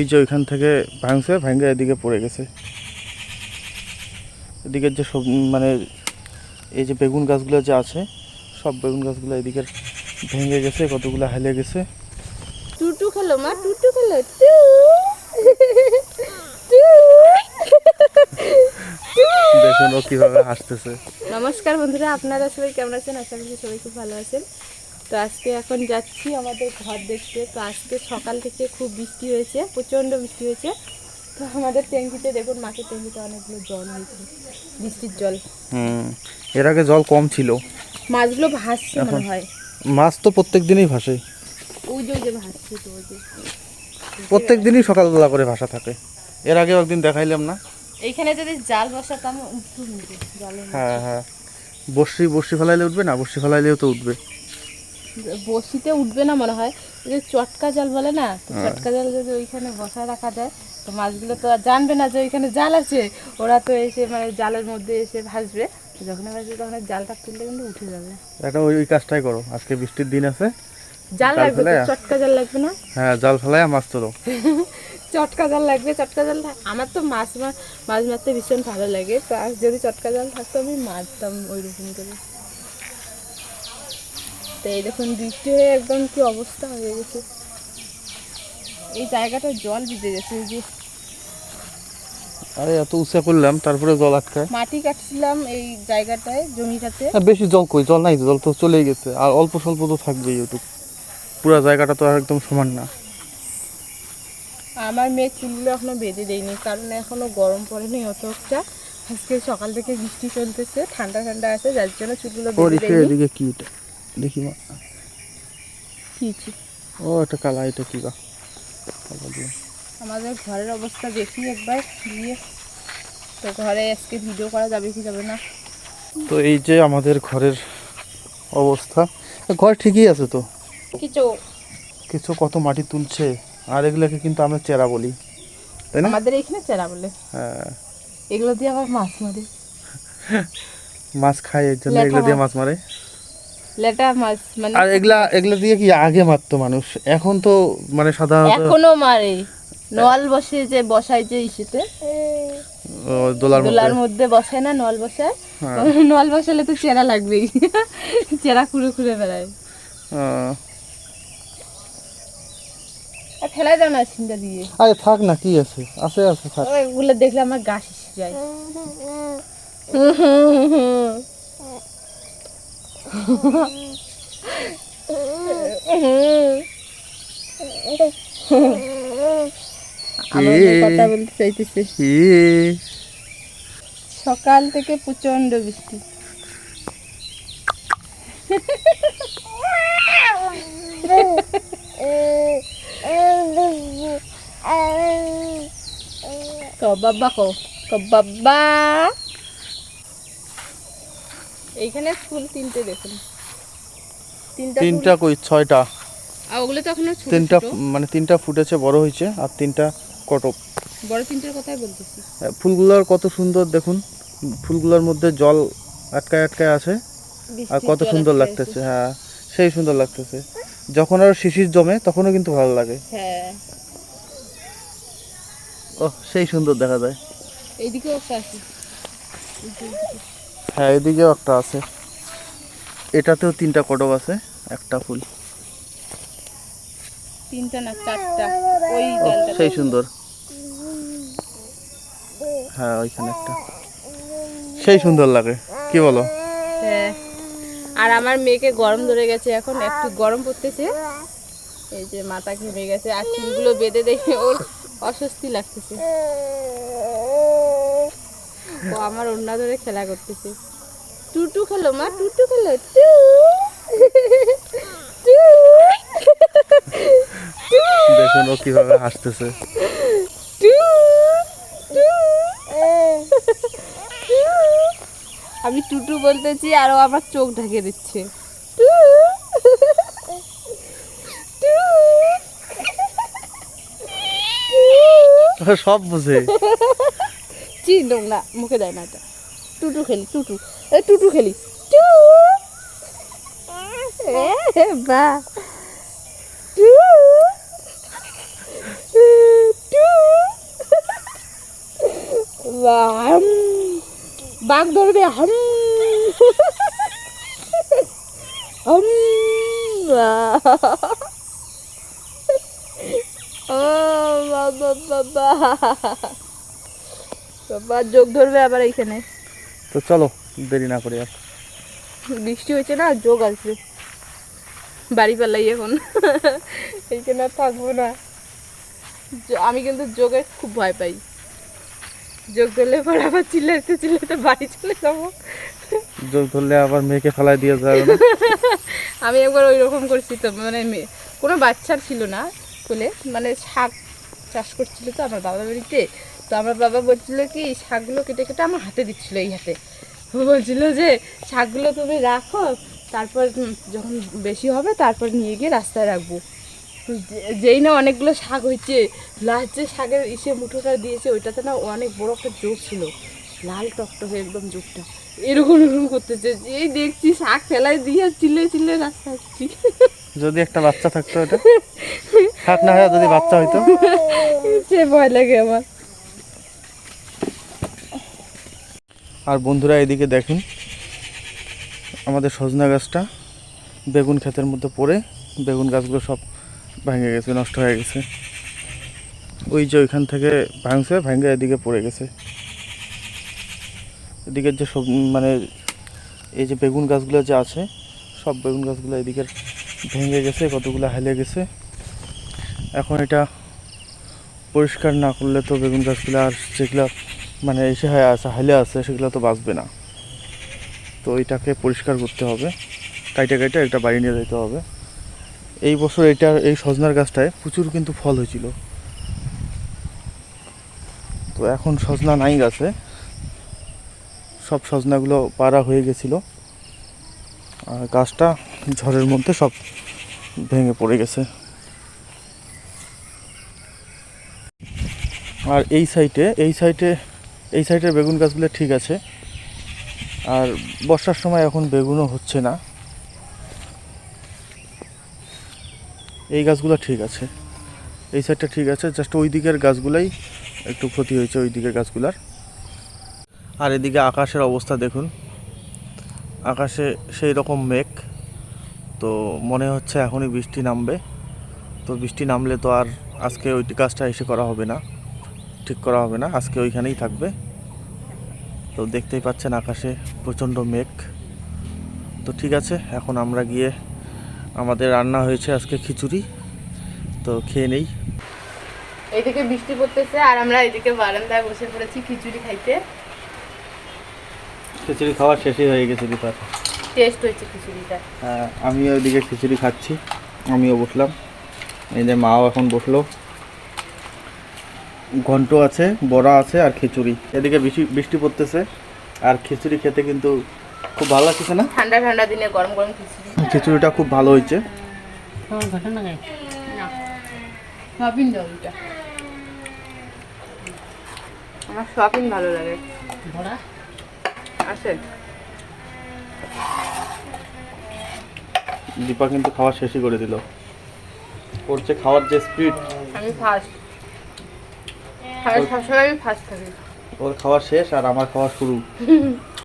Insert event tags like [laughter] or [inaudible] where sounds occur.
এই যে ওইখান থেকে ভাঙছে ভাঙে এদিকে পড়ে গেছে। এদিকের যে সব মানে এই যে বেগুন গাছগুলো যে আছে সব বেগুন গাছগুলো এদিকের ভেঙে গেছে কতগুলো হেলে গেছে। টুটু খেলো মা টুটু খেলো। দেখুন ও কীভাবে হাসতেছে। নমস্কার বন্ধুরা আপনারা সবাই কেমন আছেন? আশা করি সবাই খুব ভালো আছেন। তো আজকে এখন যাচ্ছি আমাদের ঘর দেখতে। তো আজকে সকাল থেকে খুব বৃষ্টি হয়েছে প্রচণ্ড বৃষ্টি হয়েছে। তো আমাদের ট্যাঙ্কিতে দেখুন মাছের ট্যাঙ্কিতে অনেকগুলো জল হয়েছে বৃষ্টির জল। হুম এর আগে জল কম ছিল। মাছগুলো ভাসছে মনে হয়। মাছ তো প্রত্যেক দিনই ভাসে। ওই যে ওই যে ভাসছে তো ওই যে। প্রত্যেক দিনই সকালবেলা করে ভাসা থাকে। এর আগে একদিন দেখাইলাম না? এইখানে যদি জাল বসাতাম হ্যাঁ হ্যাঁ। বর্ষি বর্ষি ফেলাইলে উঠবে না? বর্ষি ফেলাইলেও তো উঠবে। বসিতে উঠবে না মনে হয়। যে চটকা জাল বলে না চটকা জাল যদি ওইখানে বসায় রাখা যায় তো মাছগুলো তো আর জানবে না যে ওইখানে জাল আছে। ওরা তো এসে মানে জালের মধ্যে এসে ভাসবে। যখন ভাসবে তখন জালটা তুললে কিন্তু উঠে যাবে। একটা ওই কাজটাই করো। আজকে বৃষ্টির দিন আছে। জাল লাগবে চটকা জাল লাগবে না? হ্যাঁ জাল ফেলায় মাছ তোলো। [laughs] চটকা জাল লাগবে চটকা জাল আমার তো মাছ মাছ মারতে ভীষণ ভালো লাগে। তো আর যদি চটকা জাল থাকতো আমি মারতাম ওই রকম করে। তো এই দেখুন বৃষ্টি হয়ে একদম কি অবস্থা হয়ে গেছে। এই জায়গাটা জল ভিজে গেছে এই যে আরে এত উঁচা করলাম তারপরে জল আটকায়। মাটি কাটছিলাম এই জায়গাটায় জমিটাতে। বেশি জল কই? জল নাই জল তো চলেই গেছে। আর অল্প স্বল্প তো থাকবেই পুরো জায়গাটা তো আর একদম সমান না। আমার মেয়ে চুলগুলো এখনও বেঁধে দেয়নি কারণ এখনও গরম পড়েনি অতটা। আজকে সকাল থেকে বৃষ্টি চলতেছে ঠান্ডা ঠান্ডা আছে যার জন্য চুলগুলো বেঁধে দেয়নি। এদিকে কি এটা? দেখি মা ও এটা কালা এটা কি বা? আমাদের ঘরের অবস্থা দেখি একবার তো ঘরে আজকে ভিডিও করা যাবে কি যাবে না? তো এই যে আমাদের ঘরের অবস্থা ঘর ঠিকই আছে তো? কিছু। কিছু কত মাটি তুলছে আর এগুলোকে কিন্তু আমরা চেরা বলি। তাই না? আমাদের এখানে চেরা বলে। হ্যাঁ। এগুলো দিয়ে আবার মাছ মারে। মাছ খায় এর জন্য এগুলো দিয়ে মাছ। মাছ মারে। লেটা মাছ মানে আর এগুলা এগুলা দিয়ে কি আগে মারতো মানুষ? এখন তো মানে সাধারণত এখনও মারে। নল বসে যে বসায় যে ইসেতে দোলার মধ্যে? দোলার মধ্যে বসায় না নল বসায়। হ্যাঁ। নল বসালে তো চেরা লাগবেই। চেরা খুঁড়ে খুঁড়ে বেড়ায়। আর ফেলাই দাও না সিনটা দিয়ে। আরে থাক না কি আছে? আছে আছে থাক। ওগুলো দেখলে আমার গা শিশে যায়। [laughs] কথা বলতে চাইতেছে। কি? সকাল থেকে প্রচণ্ড বৃষ্টি। [laughs] কো বাবা কো কো বাবা এইখানে ফুল তিনটে দেখুন। তিনটা তিনটা কই? ছয়টা। আর ওগুলো তো এখনও ছোট তিনটা মানে তিনটা ফুটেছে বড় হয়েছে আর তিনটা কটক। বড় তিনটের কথাই বলতেছি। ফুলগুলোর কত সুন্দর দেখুন। ফুলগুলোর মধ্যে জল আটকায় আটকায় আছে আর কত সুন্দর লাগতেছে হ্যাঁ সেই সুন্দর লাগতেছে। যখন আর শিশির জমে তখনও কিন্তু ভালো লাগে। হ্যাঁ। ও সেই সুন্দর দেখা যায়। এইদিকেও আছে। হ্যাঁ এদিকেও একটা আছে। এটাতেও তিনটা কটক আছে একটা ফুল। তিনটা না চারটা? ওই সেই সুন্দর। হ্যাঁ ওইখানে একটা। সেই সুন্দর লাগে কি বলো? হ্যাঁ। আর আমার মেয়েকে গরম ধরে গেছে এখন একটু গরম পড়তেছে। এই যে মাথা ঘেমে গেছে আর চুলগুলো বেঁধে দেখে ওর অস্বস্তি লাগতেছে। ও আমার অন্য ধরে খেলা করতেছে। টুটু খেলো মা টুটু খেলো টু। টু। দেখুন ও কীভাবে হাসতেছে। টু। টু। আমি টুটু বলতেছি আর ও আমার চোখ ঢেকে দিচ্ছে। টু। টু। সব বুঝে। না মুখে দেয় না এটা। টুটু খেলি টুটু। এই টুটু খেলি। টু। বা। টু। টু। হাম বাঘ ধরবে, হাম। হাম। বাবা বাবা বাবা, যোগ ধরবে আবার এইখানে। তো চলো দেরি না করে আর। বৃষ্টি হয়েছে না যোগ আসবে বাড়ি পালাই এখন। এইখানে আর থাকব না। আমি কিন্তু যোগে খুব ভয় পাই। যোগ ধরলে পর আবার চিল্লাতে চিল্লাতে বাড়ি চলে যাব। যোগ ধরলে আবার মেয়েকে ফেলাই দিয়ে যাবে [laughs] আমি একবার ওই রকম করছি তো মানে কোনো বাচ্চার ছিল না কোলে মানে শাক চাষ করছিল তো আমার বাবার বাড়িতে। তো আমার বাবা বলছিল কি শাকগুলো কেটে কেটে আমার হাতে দিচ্ছিল এই হাতে। বলছিল যে শাকগুলো তুমি রাখো তারপর যখন বেশি হবে তারপর নিয়ে গিয়ে রাস্তায় রাখব। যেই না অনেকগুলো শাক হয়েছে লাস্ট যে শাকের ইসে মুঠোটা দিয়েছে ওইটাতে না অনেক বড় একটা যোগ ছিল। লাল টকটকে একদম যোগটা এরকম এরকম করতেছে। যেই দেখছি শাক ফেলায় দিয়ে চিল্লে চিল্লে রাস্তা আসছি যদি একটা বাচ্চা থাকতো এটা থাক না হয় যদি বাচ্চা হইতো? সে ভয় লাগে আমার। আর বন্ধুরা এদিকে দেখুন, আমাদের সজনা গাছটা বেগুন ক্ষেতের মধ্যে পড়ে, বেগুন গাছগুলো সব ভেঙে গেছে, নষ্ট হয়ে গেছে। ওই যে ওইখান থেকে ভাঙছে, ভেঙে এদিকে পড়ে গেছে। এদিকের যে সব মানে এই যে বেগুন গাছগুলো যে আছে, সব বেগুন গাছগুলো এদিকের ভেঙে গেছে, কতগুলো হেলে গেছে। এখন এটা পরিষ্কার না করলে তো বেগুন গাছগুলো আর যেগুলো মানে এসে হয়ে আছে হাইলে আছে সেগুলো তো বাঁচবে না। তো এটাকে পরিষ্কার করতে হবে। কাইটে কাইটে একটা বাড়ি নিয়ে যেতে হবে। এই বছর এটা, এই সজনার গাছটায় প্রচুর কিন্তু ফল হয়েছিল। তো এখন সজনা নাই গাছে। সব সজনাগুলো পাড়া হয়ে গেছিল। আর গাছটা ঝড়ের মধ্যে সব ভেঙে পড়ে গেছে। আর এই সাইডে এই সাইডে এই সাইডের বেগুন গাছগুলো ঠিক আছে। আর বর্ষার সময় এখন বেগুনও হচ্ছে না। এই গাছগুলো ঠিক আছে। এই সাইডটা ঠিক আছে, জাস্ট ওই দিকের গাছগুলাই একটু ক্ষতি হয়েছে ওই দিকের গাছগুলার। আর এদিকে আকাশের অবস্থা দেখুন। আকাশে সেই রকম মেঘ, তো মনে হচ্ছে এখনই বৃষ্টি নামবে। তো বৃষ্টি নামলে তো আর আজকে ওই কাজটা এসে করা হবে না। ঠিক করা হবে না আজকে ওইখানেই থাকবে। তো দেখতেই পাচ্ছেন আকাশে প্রচণ্ড মেঘ। তো ঠিক আছে এখন আমরা গিয়ে আমাদের রান্না হয়েছে আজকে খিচুড়ি। তো খেয়ে নেই। এইদিকে বৃষ্টি পড়তেছে আর আমরা এইদিকে বারান্দায় বসে পড়েছি খিচুড়ি খাইতে। খিচুড়ি খাওয়া শেষই হয়ে গেছে দীপার। টেস্ট হয়েছে খিচুড়িটা। হ্যাঁ, আমি ওইদিকে খিচুড়ি খাচ্ছি আমিও বসলাম। এই যে মাও এখন বসল। ঘন্ট আছে বড়া আছে আর খিচুড়ি। এদিকে বৃষ্টি বৃষ্টি পড়তেছে আর খিচুড়ি খেতে কিন্তু খুব ভালো লাগছে না? ঠান্ডা ঠান্ডা দিনে গরম গরম খিচুড়ি। খিচুড়িটা খুব ভালো হয়েছে। না সয়াবিন দাও এটা আমার সয়াবিন ভালো লাগে। আছে? দীপা কিন্তু খাওয়া শেষই করে দিল। ওর যে খাওয়ার যে স্পিড আমি ফার্স্ট আমি সবসময় ফার্স্ট থাকি ওর খাওয়া শেষ আর আমার খাওয়া শুরু। [laughs]